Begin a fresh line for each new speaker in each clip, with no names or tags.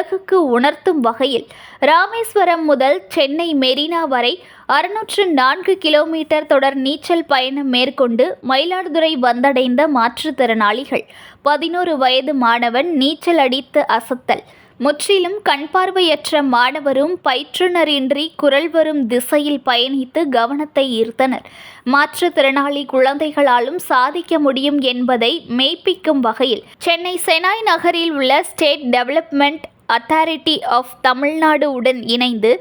உலகுக்கு உணர்த்தும் வகையில் ராமேஸ்வரம் முதல் சென்னை மெரினா வரை அறுநூற்று நான்கு கிலோமீட்டர் தொடர் நீச்சல் பயணம் மேற்கொண்டு மயிலாடுதுறை வந்தடைந்த மாற்றுத்திறனாளிகள். பதினோரு வயது மாணவன் நீச்சல் அடித்து அசத்தல். முற்றிலும் கண்பார்வையற்ற மாணவரும் பயிற்றுனரின்றி குரல் வரும் திசையில் பயணித்து கவனத்தை ஈர்த்தனர். மாற்றுத்திறனாளி குழந்தைகளாலும் சாதிக்க முடியும் என்பதை மெய்ப்பிக்கும் வகையில் சென்னை செனாய் நகரில் உள்ள State Development Authority of Tamil Nadu உடன் இணைந்து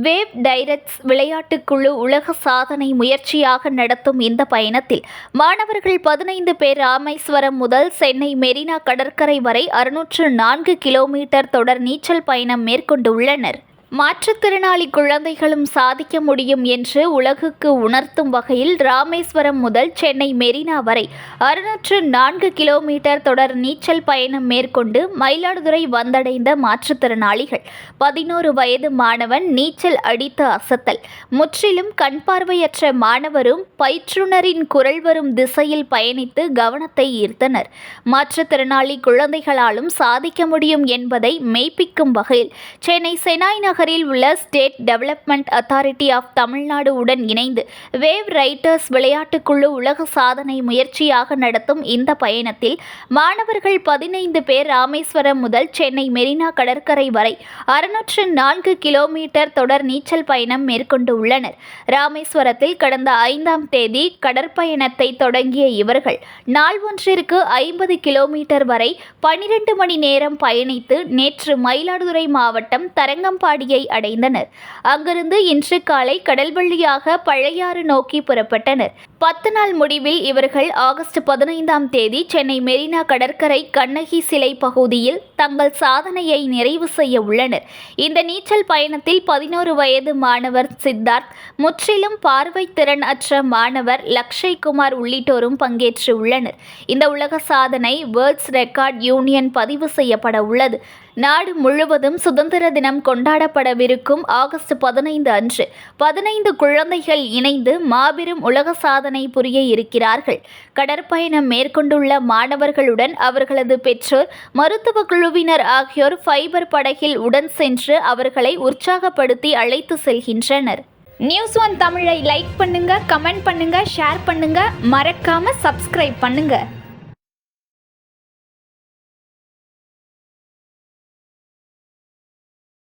வேவ் டைரக்ட்ஸ் விளையாட்டுக்குழு உலக சாதனை முயற்சியாக நடத்தும் இந்த பயணத்தில் மாணவர்கள் பதினைந்து பேர் ராமேஸ்வரம் முதல் சென்னை மெரினா கடற்கரை வரை அறுநூற்று நான்கு கிலோமீட்டர் தொடர் நீச்சல் பயணம் மேற்கொண்டுள்ளனர் மாற்றுத்திறனாளி குழந்தைகளும் சாதிக்க முடியும் என்று உலகுக்கு உணர்த்தும் வகையில் ராமேஸ்வரம் முதல் சென்னை மெரினா வரை அறுநூற்று நான்கு கிலோமீட்டர் தொடர் நீச்சல் பயணம் மேற்கொண்டு மயிலாடுதுறை வந்தடைந்த மாற்றுத்திறனாளிகள். பதினோரு வயது மாணவன் நீச்சல் அடித்து அசத்தல். முற்றிலும் கண் பார்வையற்ற மாணவரும் பயிற்றுனரின் குரல் வரும் திசையில் பயணித்து கவனத்தை ஈர்த்தனர். மாற்றுத்திறனாளி குழந்தைகளாலும் சாதிக்க முடியும் என்பதை மெய்ப்பிக்கும் வகையில் சென்னை செனாய் நகரில் உள்ள State Development Authority of Tamil Nadu உடன் இணைந்து வேவ் ரைட்டர்ஸ் விளையாட்டுக்குழு உலக சாதனை முயற்சியாக நடத்தும் இந்த பயணத்தில் மாணவர்கள் பதினைந்து பேர் ராமேஸ்வரம் முதல் சென்னை மெரினா கடற்கரை வரை அறுநூற்று நான்கு கிலோமீட்டர் தொடர் நீச்சல் பயணம் மேற்கொண்டு உள்ளனர் ராமேஸ்வரத்தில் கடந்த ஐந்தாம் தேதி கடற்பயணத்தை தொடங்கிய இவர்கள் நாள் ஒன்றிற்கு ஐம்பது கிலோமீட்டர் வரை பனிரெண்டு மணி நேரம் பயணித்து நேற்று மயிலாடுதுறை மாவட்டம் தரங்கம்பாடி தரங்கம்பாடியை அடைந்தனர். அங்கிருந்து இன்று காலை கடல்வழியாக பழையாறு நோக்கி புறப்பட்டனர். பத்து நாள் முடிவில் இவர்கள் ஆகஸ்ட் பதினைந்தாம் தேதி சென்னை மெரினா கடற்கரை கண்ணகி சிலை பகுதியில் தங்கள் சாதனையை நிறைவு செய்ய உள்ளனர். இந்த நீச்சல் பயணத்தில் பதினோரு வயது மாணவர் சித்தார்த் முற்றிலும் பார்வை திறன் அற்ற மாணவர் லக்ஷய் குமார் உள்ளிட்டோரும் பங்கேற்று உள்ளனர். இந்த உலக சாதனை வேர்ல்ட்ஸ் ரெக்கார்ட் யூனியன் பதிவு செய்யப்பட உள்ளது. நாடு முழுவதும் சுதந்திர தினம் கொண்டாடப்படவிருக்கும் ஆகஸ்ட் பதினைந்து அன்று. பதினைந்து குழந்தைகள் இணைந்து மாபெரும் உலக சாதனை புரிய இருக்கிறார்கள். கடற்பயணம் மேற்கொண்டுள்ள மாணவர்களுடன் அவர்களது பெற்றோர் மருத்துவ குழுவினர் ஆகியோர் ஃபைபர் படகில் உடன் சென்று அவர்களை உற்சாகப்படுத்தி அழைத்து செல்கின்றனர். நியூஸ் ஒன் தமிழை லைக் பண்ணுங்க கமெண்ட் பண்ணுங்க ஷேர் பண்ணுங்க. மறக்காம சப்ஸ்கிரைப் பண்ணுங்க.